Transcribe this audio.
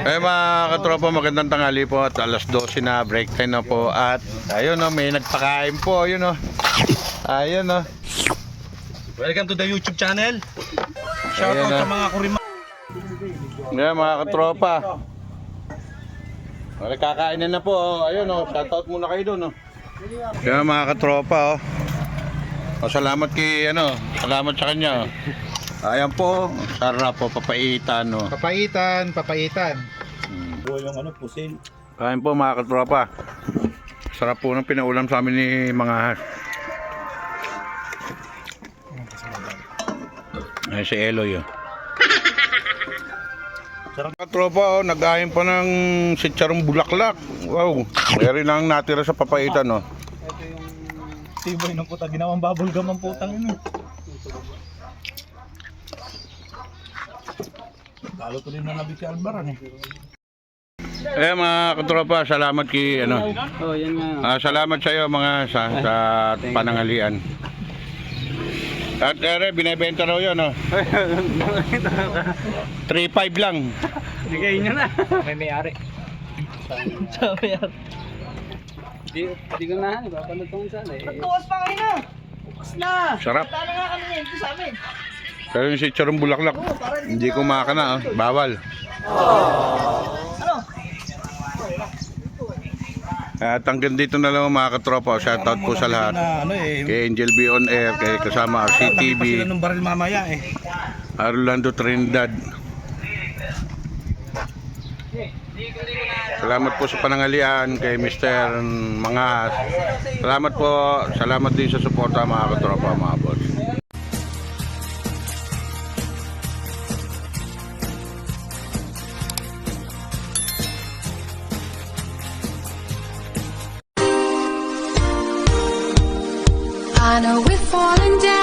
Eh mga katropa, magandang tanghali po at alas 12 na break time na po at ayun no, may nagpakain po, ayun no. Ayun no. Welcome to the YouTube channel. Shout Ayan out na. sa mga kurima. Ngayon mga katropa. Wala kakainin na po, oh. ayun no, shoutout muna kayo doon no. Kaya mga katropa oh. O, salamat kay ano, salamat sa kanya. oh. Ayan po, sarap po papaitan no. Papaitan, papaitan. Ito yung ano, pusil. Kain po mga katropa. Sarap po ng pinaulam sa amin ni mga has. Ay, si Eloy oh. Sarap katropa oh, nag-ayin pa ng sitsarong bulaklak. Wow, mayroon lang natira sa papaitan oh. Ito yung tibay ng puta. Ginawang bubble gum ang putang ino. Lalo to rin na nabit si Albaran eh. Eh mga katropa, salamat kay ano. Oh, yan nga. Ah, salamat sa iyo mga sa, sa panangalian. At ere, binebenta raw yun, oh. 3.5 lang. Bigay nyo na. May may-ari. Sabi yan. Di, di ko na, ko sana eh. Bukas pa kayo na. Bukas na. Sarap. Tama nga kami ngayon sa amin. Pero yung si Charong Bulaklak, hindi ko makana, oh. bawal. Ano? At hanggang dito na lang mga katropa. Shoutout po sa lahat. Na, ano eh. Kay Angel B on air, kay kasama Pa sila RCTV, ng baril mamaya eh. Arlando Trinidad. Salamat po sa panangalian kay Mr. Mangas. Salamat po. Salamat din sa suporta mga katropa, mga boss. I know we're falling down.